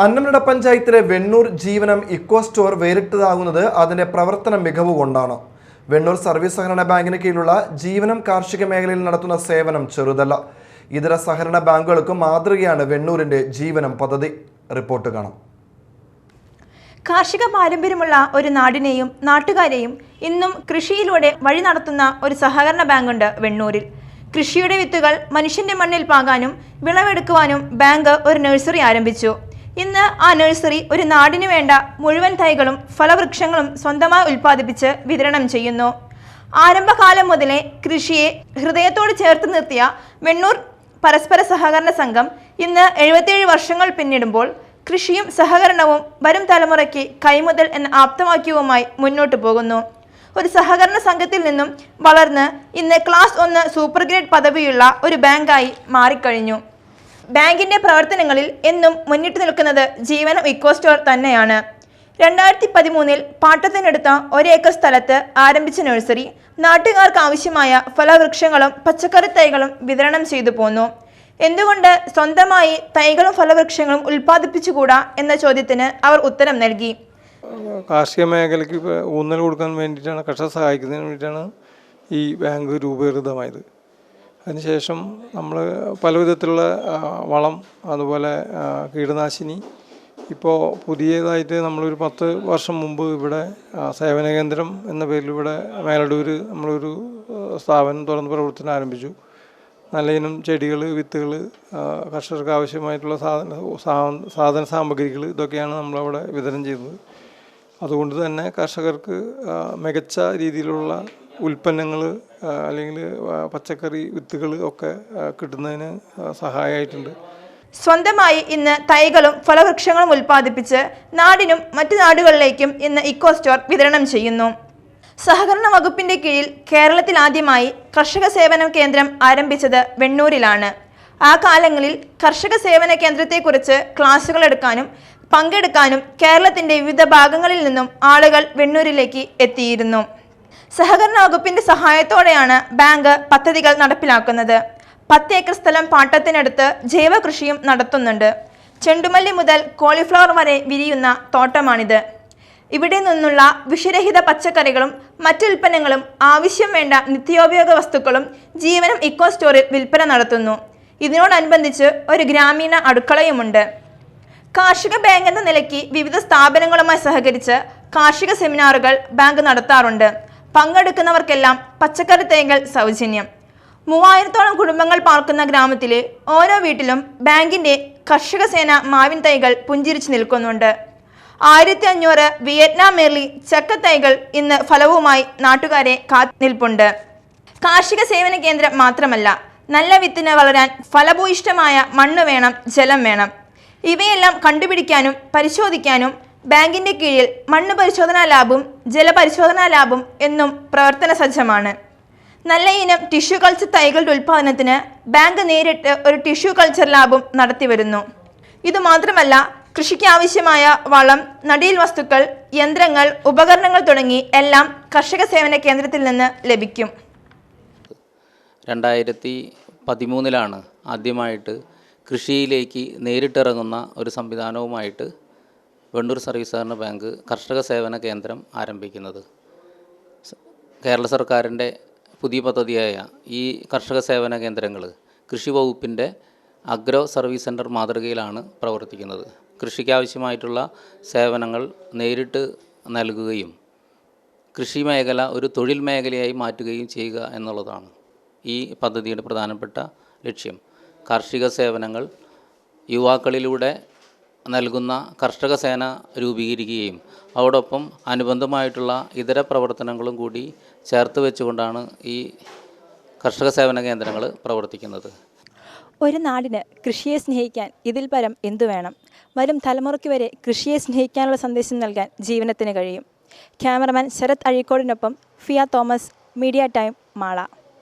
അന്നമനട പഞ്ചായത്തിലെ Vennur Jeevanam eco store വേറിട്ടതാകുന്നത് അതിന്റെ പ്രവർത്തന മികവ് കൊണ്ടാണ്. വെണ്ണൂർ സർവീസ് സഹകരണ ബാങ്കിന് കീഴിലുള്ള ജീവനം കാർഷിക മേഖലയിൽ നടത്തുന്ന സേവനം ചെറുതല്ല. ഇതര സഹകരണ ബാങ്കുകൾക്ക് മാതൃകയാണ് വെണ്ണൂരിന്റെ ജീവനം പദ്ധതി. റിപ്പോർട്ട് കാണാം. കാർഷിക പാരമ്പര്യമുള്ള ഒരു നാടിനെയും നാട്ടുകാരെയും ഇന്നും കൃഷിയിലൂടെ വഴി നടത്തുന്ന ഒരു സഹകരണ ബാങ്കുണ്ട് വെണ്ണൂരിൽ. കൃഷിയുടെ വിത്തുകൾ മനുഷ്യന്റെ മണ്ണിൽ പാകാനും വിളവെടുക്കുവാനും ബാങ്ക് ഒരു നഴ്സറി ആരംഭിച്ചു. ഇന്ന് ആ നഴ്സറി ഒരു നാടിനു വേണ്ട മുഴുവൻ തൈകളും ഫലവൃക്ഷങ്ങളും സ്വന്തമായി ഉൽപ്പാദിപ്പിച്ച് വിതരണം ചെയ്യുന്നു. ആരംഭകാലം മുതലേ കൃഷിയെ ഹൃദയത്തോട് ചേർത്ത് നിർത്തിയ വെണ്ണൂർ പരസ്പര സഹകരണ സംഘം ഇന്ന് എഴുപത്തിയേഴ് വർഷങ്ങൾ പിന്നിടുമ്പോൾ കൃഷിയും സഹകരണവും വരും തലമുറയ്ക്ക് കൈമുതൽ എന്ന ആപ്തവാക്യവുമായി മുന്നോട്ട് പോകുന്നു. ഒരു സഹകരണ സംഘത്തിൽ നിന്നും വളർന്ന് ഇന്ന് ക്ലാസ് ഒന്ന് സൂപ്പർ ഗ്രേഡ് പദവിയുള്ള ഒരു ബാങ്കായി മാറിക്കഴിഞ്ഞു. ബാങ്കിന്റെ പ്രവർത്തനങ്ങളിൽ എന്നും മുന്നിട്ട് നിൽക്കുന്നത് ജീവനം ഇക്കോ സ്റ്റോർ തന്നെയാണ്. രണ്ടായിരത്തി പതിമൂന്നിൽ പാട്ടത്തിനടുത്ത ഒരേക്കർ സ്ഥലത്ത് ആരംഭിച്ച നഴ്സറി നാട്ടുകാർക്ക് ആവശ്യമായ ഫലവൃക്ഷങ്ങളും പച്ചക്കറി തൈകളും വിതരണം ചെയ്തു പോന്നു. എന്തുകൊണ്ട് സ്വന്തമായി തൈകളും ഫലവൃക്ഷങ്ങളും ഉൽപ്പാദിപ്പിച്ചുകൂടാ എന്ന ചോദ്യത്തിന് അവർ ഉത്തരം നൽകി. കാർഷിക മേഖലയ്ക്ക് ഊന്നൽ കൊടുക്കാൻ വേണ്ടിയിട്ടാണ് കർഷകർ സഹായിക്കുന്നതിന് വേണ്ടിയിട്ടാണ് ഈ ബാങ്ക് രൂപീകൃതമായത്. അതിനുശേഷം നമ്മൾ പല വിധത്തിലുള്ള വളം അതുപോലെ കീടനാശിനി. ഇപ്പോൾ പുതിയതായിട്ട് നമ്മളൊരു പത്ത് വർഷം മുമ്പ് ഇവിടെ സേവന കേന്ദ്രം എന്ന പേരിൽ ഇവിടെ മേലടൂർ നമ്മളൊരു സ്ഥാപനം തുറന്ന് പ്രവർത്തനം ആരംഭിച്ചു. നല്ല ഇനം ചെടികൾ വിത്തുകൾ കർഷകർക്ക് ആവശ്യമായിട്ടുള്ള സാധന സാധന സാമഗ്രികൾ ഇതൊക്കെയാണ് നമ്മളവിടെ വിതരണം ചെയ്യുന്നത് അതുകൊണ്ട് തന്നെ കർഷകർക്ക് മികച്ച രീതിയിലുള്ള ഉൽപ്പന്നങ്ങൾ അല്ലെങ്കിൽ പച്ചക്കറി വിത്തുകൾ ഒക്കെ കിട്ടുന്നതിന് സഹായമായിട്ടുണ്ട് സ്വന്തമായി ഇന്ന് തൈകളും ഫലവൃക്ഷങ്ങളും ഉൽപ്പാദിപ്പിച്ച് നാടിനും മറ്റു നാടുകളിലേക്കും ഇന്ന് ഇക്കോ സ്റ്റോർ വിതരണം ചെയ്യുന്നു. സഹകരണ വകുപ്പിന്റെ കീഴിൽ കേരളത്തിൽ ആദ്യമായി കർഷക സേവന കേന്ദ്രം ആരംഭിച്ചത് വെണ്ണൂരിലാണ്. ആ കാലങ്ങളിൽ കർഷക സേവന കേന്ദ്രത്തെക്കുറിച്ച് ക്ലാസുകൾ എടുക്കാനും പങ്കെടുക്കാനും കേരളത്തിന്റെ വിവിധ ഭാഗങ്ങളിൽ നിന്നും ആളുകൾ വെണ്ണൂരിലേക്ക് എത്തിയിരുന്നു. സഹകരണ വകുപ്പിന്റെ സഹായത്തോടെയാണ് ബാങ്ക് പദ്ധതികൾ നടപ്പിലാക്കുന്നത്. പത്ത് ഏക്കർ സ്ഥലം പാട്ടത്തിനടുത്ത് ജൈവ കൃഷിയും നടത്തുന്നുണ്ട്. ചെണ്ടുമല്ലി മുതൽ കോളിഫ്ലവർ വരെ വിരിയുന്ന തോട്ടമാണിത്. ഇവിടെ നിന്നുള്ള വിഷരഹിത പച്ചക്കറികളും മറ്റു ഉൽപ്പന്നങ്ങളും ആവശ്യം വേണ്ട നിത്യോപയോഗ വസ്തുക്കളും ജീവനം ഇക്കോ സ്റ്റോറിൽ വിൽപ്പന നടത്തുന്നു. ഇതിനോടനുബന്ധിച്ച് ഒരു ഗ്രാമീണ അടുക്കളയുമുണ്ട്. കാർഷിക ബാങ്ക് എന്ന നിലയ്ക്ക് വിവിധ സ്ഥാപനങ്ങളുമായി സഹകരിച്ച് കാർഷിക സെമിനാറുകൾ ബാങ്ക് നടത്താറുണ്ട്. പങ്കെടുക്കുന്നവർക്കെല്ലാം പച്ചക്കറി തൈകൾ സൗജന്യം. മൂവായിരത്തോളം കുടുംബങ്ങൾ പാർക്കുന്ന ഗ്രാമത്തിലെ ഓരോ വീട്ടിലും ബാങ്കിന്റെ കർഷക സേന മാവിൻ തൈകൾ പുഞ്ചിരിച്ചു നിൽക്കുന്നുണ്ട്. ആയിരത്തി അഞ്ഞൂറ് വിയറ്റ്നാം മേർലി ചക്ക തൈകൾ ഇന്ന് ഫലവുമായി നാട്ടുകാരെ കാത്തിനിൽപ്പുണ്ട് കാർഷിക സേവന കേന്ദ്രം മാത്രമല്ല നല്ല വിത്തിന് വളരാൻ ഫലഭൂയിഷ്ടമായ മണ്ണ് വേണം ജലം വേണം. ഇവയെല്ലാം കണ്ടുപിടിക്കാനും പരിശോധിക്കാനും ബാങ്കിന്റെ കീഴിൽ മണ്ണ് പരിശോധനാ ലാബും ജലപരിശോധനാ ലാബും എന്നും പ്രവർത്തന സജ്ജമാണ്. നല്ല ഇനം ടിഷ്യൂ കൾച്ചർ തൈകളുടെ ഉൽപ്പാദനത്തിന് ബാങ്ക് നേരിട്ട് ഒരു ടിഷ്യൂ കൾച്ചർ ലാബും നടത്തിവരുന്നു ഇതുമാത്രമല്ല കൃഷിക്ക് ആവശ്യമായ വളം നടീൽ വസ്തുക്കൾ യന്ത്രങ്ങൾ ഉപകരണങ്ങൾ തുടങ്ങി എല്ലാം കർഷക സേവന കേന്ദ്രത്തിൽ നിന്ന് ലഭിക്കും. രണ്ടായിരത്തി പതിമൂന്നിലാണ് ആദ്യമായിട്ട് കൃഷിയിലേക്ക് നേരിട്ടിറങ്ങുന്ന ഒരു സംവിധാനവുമായിട്ട് വെണ്ണൂർ സർവീസ് സഹകരണ ബാങ്ക് കർഷക സേവന കേന്ദ്രം ആരംഭിക്കുന്നത്. കേരള സർക്കാരിന്റെ പുതിയ പദ്ധതിയായ ഈ കർഷക സേവന കേന്ദ്രങ്ങൾ കൃഷി വകുപ്പിന്റെ അഗ്രോ സർവീസ് സെന്റർ മാതൃകയിലാണ് പ്രവർത്തിക്കുന്നത്. കൃഷിക്കാവശ്യമായിട്ടുള്ള സേവനങ്ങൾ നേരിട്ട് നൽകുകയും കൃഷി മേഖല ഒരു തൊഴിൽ മേഖലയായി മാറ്റുകയും ചെയ്യുക എന്നുള്ളതാണ് ഈ പദ്ധതിയുടെ പ്രധാനപ്പെട്ട ലക്ഷ്യം. കാർഷിക സേവനങ്ങൾ യുവാക്കളിലൂടെ നൽകുന്ന കർഷക സേന രൂപീകരിക്കുകയും അതോടൊപ്പം അനുബന്ധമായിട്ടുള്ള ഇതര പ്രവർത്തനങ്ങളും കൂടി ചേർത്ത് വെച്ചുകൊണ്ടാണ് ഈ കർഷക സേവന കേന്ദ്രങ്ങൾ പ്രവർത്തിക്കുന്നത്. ഒരു നാടിന് കൃഷിയെ സ്നേഹിക്കാൻ ഇതിൽ പരം എന്തു വേണം? വരും തലമുറയ്ക്ക് വരെ കൃഷിയെ സ്നേഹിക്കാനുള്ള സന്ദേശം നൽകാൻ ജീവനത്തിന് കഴിയും. ക്യാമറമാൻ ശരത് അഴീക്കോടിനൊപ്പം Fiya Thomas media time Mala.